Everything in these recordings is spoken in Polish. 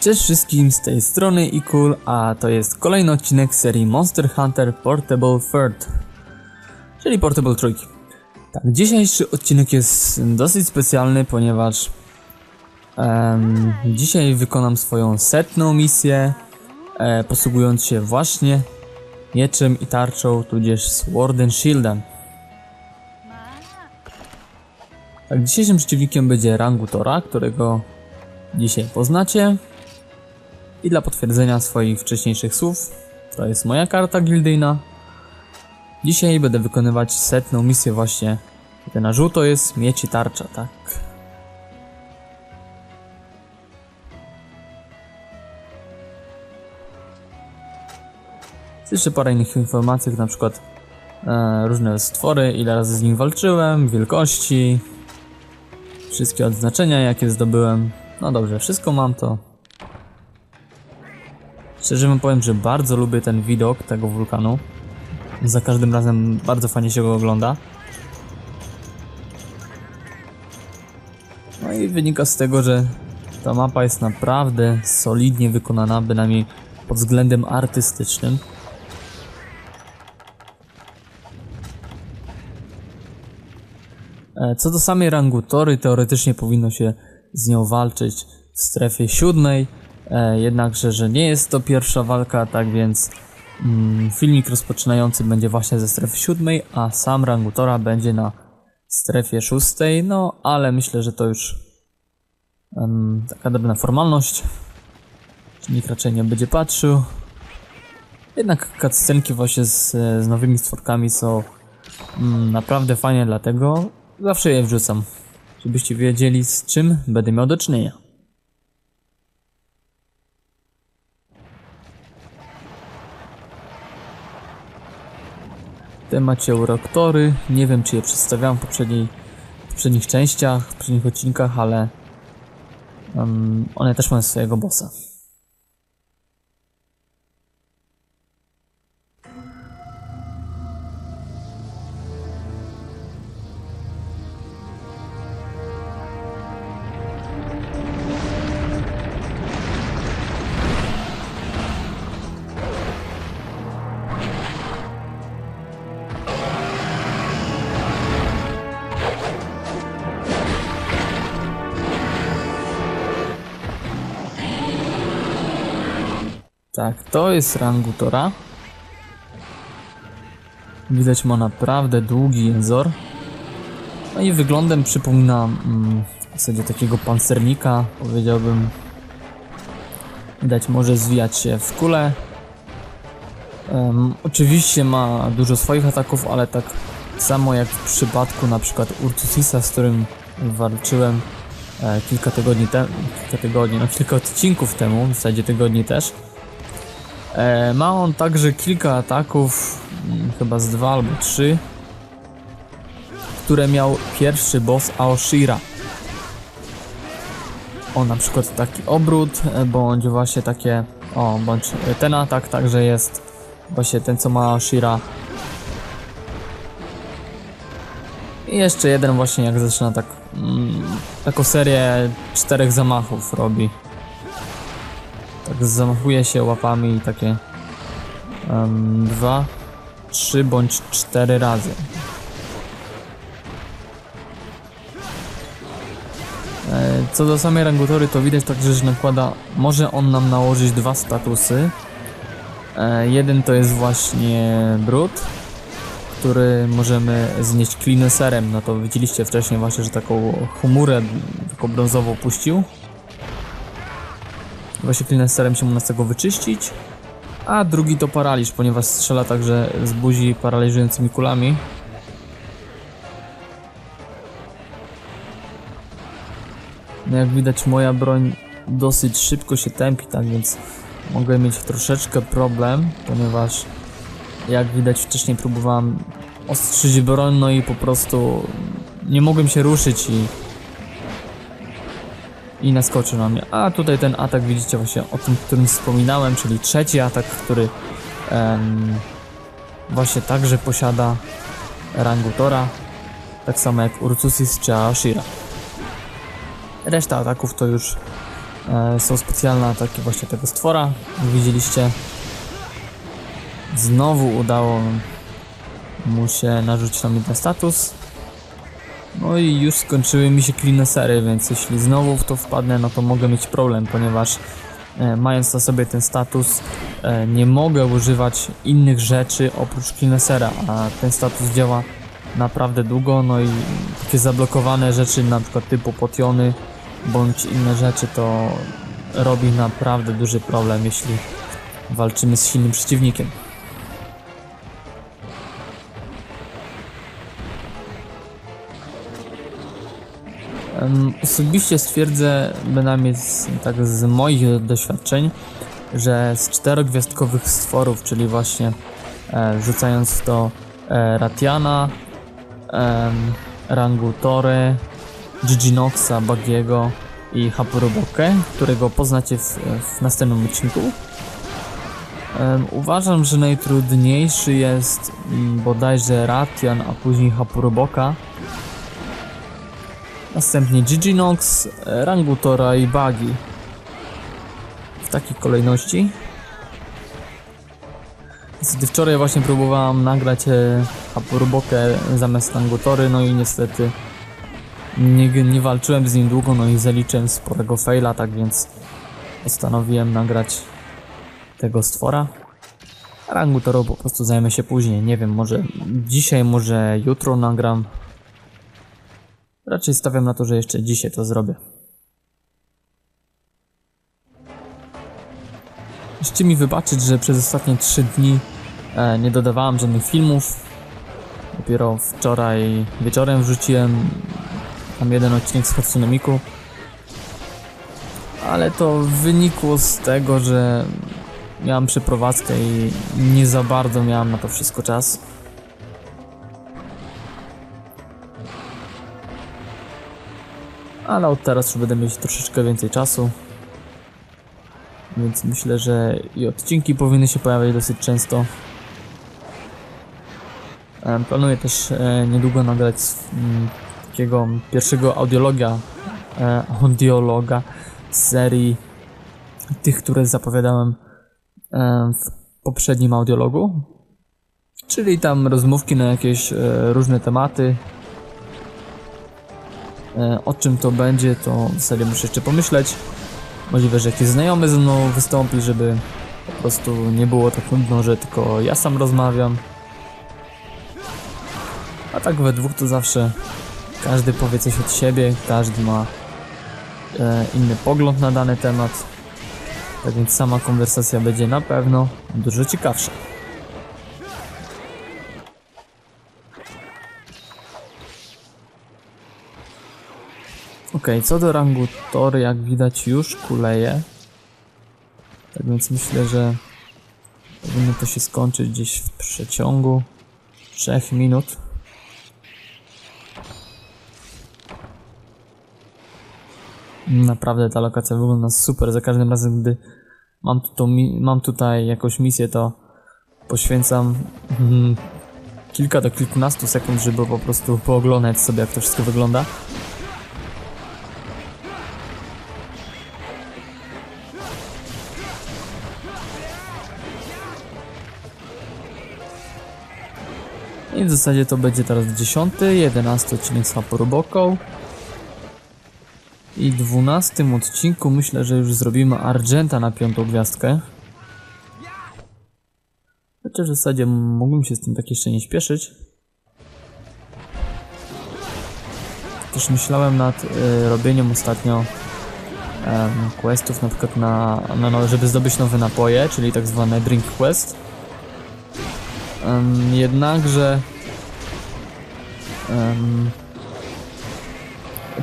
Cześć wszystkim z tej strony Ikul, a to jest kolejny odcinek serii Monster Hunter Portable Third, czyli Portable Trójki. Tak, dzisiejszy odcinek jest dosyć specjalny, ponieważ em, dzisiaj wykonam swoją setną misję, e, posługując się właśnie mieczem i tarczą, tudzież Sword and Shieldem. Tak, dzisiejszym przeciwnikiem będzie Rangutora, którego dzisiaj poznacie. I dla potwierdzenia swoich wcześniejszych słów, to jest moja karta gildyjna. Dzisiaj będę wykonywać setną misję właśnie. Te na żółto jest mieć i tarcza, tak. Jest jeszcze parę innych informacji, na przykład e, różne stwory, ile razy z nim walczyłem, wielkości, wszystkie odznaczenia jakie zdobyłem. No dobrze, wszystko mam to. Szczerze wam powiem, że bardzo lubię ten widok tego wulkanu. Za każdym razem bardzo fajnie się go ogląda. No i wynika z tego, że ta mapa jest naprawdę solidnie wykonana, bynajmniej pod względem artystycznym. E, Co do samej Rangutory, teoretycznie powinno się z nią walczyć w strefie siódmej, jednakże, że nie jest to pierwsza walka, tak więc mm, filmik rozpoczynający będzie właśnie ze strefy siódmej, a sam Rangutora będzie na strefie szóstej, no ale myślę, że to już em, taka drobna formalność. Nikt raczej nie będzie patrzył. Jednak cutscenki właśnie z, z nowymi stworkami są mm, naprawdę fajne, dlatego zawsze je wrzucam. Żebyście wiedzieli z czym będę miał do czynienia. Te macie Uroktory. Nie wiem czy je przedstawiałem w, poprzedniej, w poprzednich częściach, w poprzednich odcinkach, ale um, one też mają swojego bossa. Tak, to jest Rangutora. Widać ma naprawdę długi jęzor. No i wyglądem przypomina mm, w zasadzie takiego pancernika, powiedziałbym. Widać może zwijać się w kule. Em, oczywiście ma dużo swoich ataków, ale tak samo jak w przypadku na przykład Urtusisa, z którym walczyłem e, kilka tygodni temu, kilka tygodni, no kilka odcinków temu, w zasadzie tygodni też. E, ma on także kilka ataków, mm, chyba z dwa albo trzy, które miał pierwszy boss Aoshira. O, na przykład taki obrót, e, bądź właśnie takie, o, bądź ten atak także jest właśnie ten, co ma Aoshira. I jeszcze jeden właśnie, jak zaczyna tak, mm, taką serię czterech zamachów robi. Zamachuje się łapami i takie um, dwa, trzy bądź cztery razy. E, Co do samej Rangutory, to widać także, że nakłada, może on nam nałożyć dwa statusy. E, Jeden to jest właśnie brud, który możemy znieść klineserem. No to widzieliście wcześniej właśnie, że taką chmurę, taką brązową puścił. Właśnie klinesterem się mu nas tego wyczyścić. A drugi to paraliż, ponieważ strzela także z buzi paraliżującymi kulami. No jak widać moja broń dosyć szybko się tępi, tak więc mogę mieć troszeczkę problem, ponieważ jak widać wcześniej próbowałem ostrzyć broń, no i po prostu nie mogłem się ruszyć i i naskoczył na mnie. A tutaj ten atak widzicie właśnie o tym, którym wspominałem, czyli trzeci atak, który em, właśnie także posiada Rangutora, tak samo jak Ursusis czy Aoshira. Reszta ataków to już e, są specjalne ataki właśnie tego stwora. Jak widzieliście, znowu udało mu się narzucić na mnie ten status. No i już skończyły mi się cleanesery, więc jeśli znowu w to wpadnę, no to mogę mieć problem, ponieważ e, mając na sobie ten status, e, nie mogę używać innych rzeczy oprócz cleanesera, a ten status działa naprawdę długo, no i takie zablokowane rzeczy, na przykład typu potiony, bądź inne rzeczy, to robi naprawdę duży problem, jeśli walczymy z silnym przeciwnikiem. Osobiście stwierdzę, bynajmniej z, tak z moich doświadczeń, że z czterogwiazdkowych stworów, czyli właśnie e, rzucając w to e, Ratiana, em, rangu Tory, Giginoxa, Bagiego i Hapurobokę, którego poznacie w, w następnym odcinku. Uważam, że najtrudniejszy jest mm, bodajże Ratian, a później Hapuroboka. Następnie Giginox, e, rangu Tora i Bagi. W takiej kolejności. Niestety wczoraj właśnie próbowałam nagrać e, Hapurobokę zamiast rangu Tory, no i niestety nie, nie walczyłem z nim długo, no i zaliczyłem sporego faila, tak więc postanowiłem nagrać tego stwora. Rangu Toro po prostu zajmę się później, nie wiem, może dzisiaj, może jutro nagram. Raczej stawiam na to, że jeszcze dzisiaj to zrobię. Musicie mi wybaczyć, że przez ostatnie 3 dni e, nie dodawałem żadnych filmów. Dopiero wczoraj wieczorem wrzuciłem tam jeden odcinek z Hatsune Miku. Ale to wynikło z tego, że miałem przeprowadzkę i nie za bardzo miałem na to wszystko czas. Ale od teraz już będę mieć troszeczkę więcej czasu. Więc myślę, że i odcinki powinny się pojawiać dosyć często. Planuję też e, niedługo nagrać mm, takiego pierwszego audiologa, e, audiologa z serii tych, które zapowiadałem w poprzednim audiologu. Czyli tam rozmówki na jakieś e, różne tematy. E, o czym to będzie, to zasadzie muszę jeszcze pomyśleć. Możliwe, że jakiś znajomy ze mną wystąpi, żeby po prostu nie było tak nudno, że tylko ja sam rozmawiam. A tak we dwóch to zawsze każdy powie coś od siebie, każdy ma e, inny pogląd na dany temat. Tak więc sama konwersacja będzie na pewno dużo ciekawsza. Ok, co do rangu Tory, jak widać już kuleje. Tak więc myślę, że powinno to się skończyć gdzieś w przeciągu 3 minut. Naprawdę ta lokacja wygląda super. Za każdym razem, gdy mam, tu mam tutaj jakąś misję, to poświęcam mm, kilka do kilkunastu sekund, żeby po prostu pooglądać sobie, jak to wszystko wygląda. I w zasadzie to będzie teraz 10, 11 odcinek z Haporuboką. I w 12 odcinku myślę, że już zrobimy Argenta na piątą gwiazdkę. Chociaż w zasadzie mógłbym się z tym tak jeszcze nie śpieszyć. Też myślałem nad y, robieniem ostatnio em, questów, na przykład na, na, no, żeby zdobyć nowe napoje, czyli tak zwane drink quest. Em, jednakże em,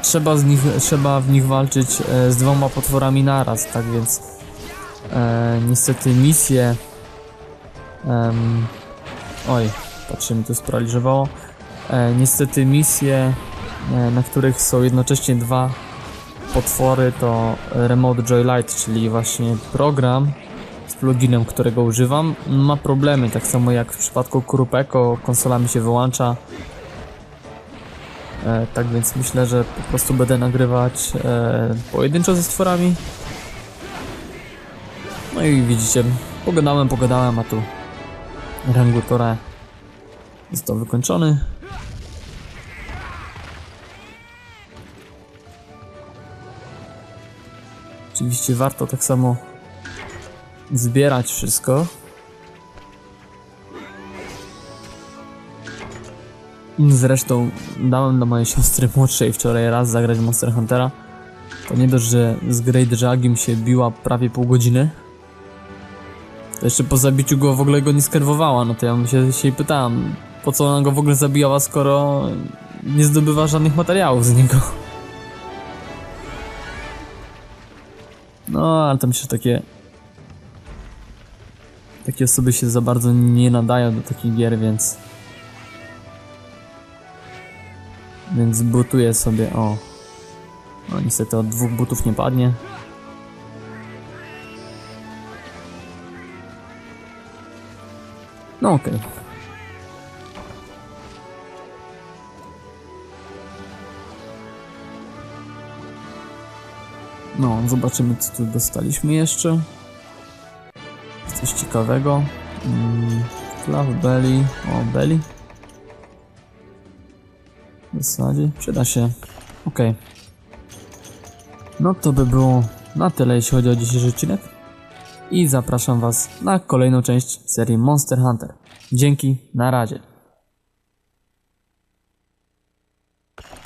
trzeba, z nich, trzeba w nich walczyć e, z dwoma potworami naraz, tak więc e, niestety misje em, oj, patrzcie mi tu sparaliżowało. E, niestety misje e, na których są jednocześnie dwa potwory to Remote Joylight, czyli właśnie program z pluginem, którego używam, ma problemy, tak samo jak w przypadku Kurupeko, konsola mi się wyłącza. E, tak więc myślę, że po prostu będę nagrywać e, pojedynczo ze stworami, No i widzicie, pogadałem, pogadałem, a tu Rangutora został wykończony. Oczywiście warto tak samo zbierać wszystko. Zresztą dałem dla mojej siostry młodszej wczoraj raz zagrać Monster Huntera. To nie dość, że z Great Jagiem się biła prawie pół godziny. To jeszcze po zabiciu go w ogóle go nie skerwowała, no to ja się, się pytałem, po co ona go w ogóle zabijała, skoro nie zdobywa żadnych materiałów z niego. No, ale tam się takie... Takie osoby się za bardzo nie nadają do takich gier, więc... Więc butuję sobie, o... No niestety od dwóch butów nie padnie. No okej. No, zobaczymy co tu dostaliśmy jeszcze. Coś ciekawego. Mm, Belly. O, Belly. W zasadzie przyda się. Okej. No to by było na tyle, jeśli chodzi o dzisiejszy odcinek. I zapraszam Was na kolejną część serii Monster Hunter. Dzięki, na razie.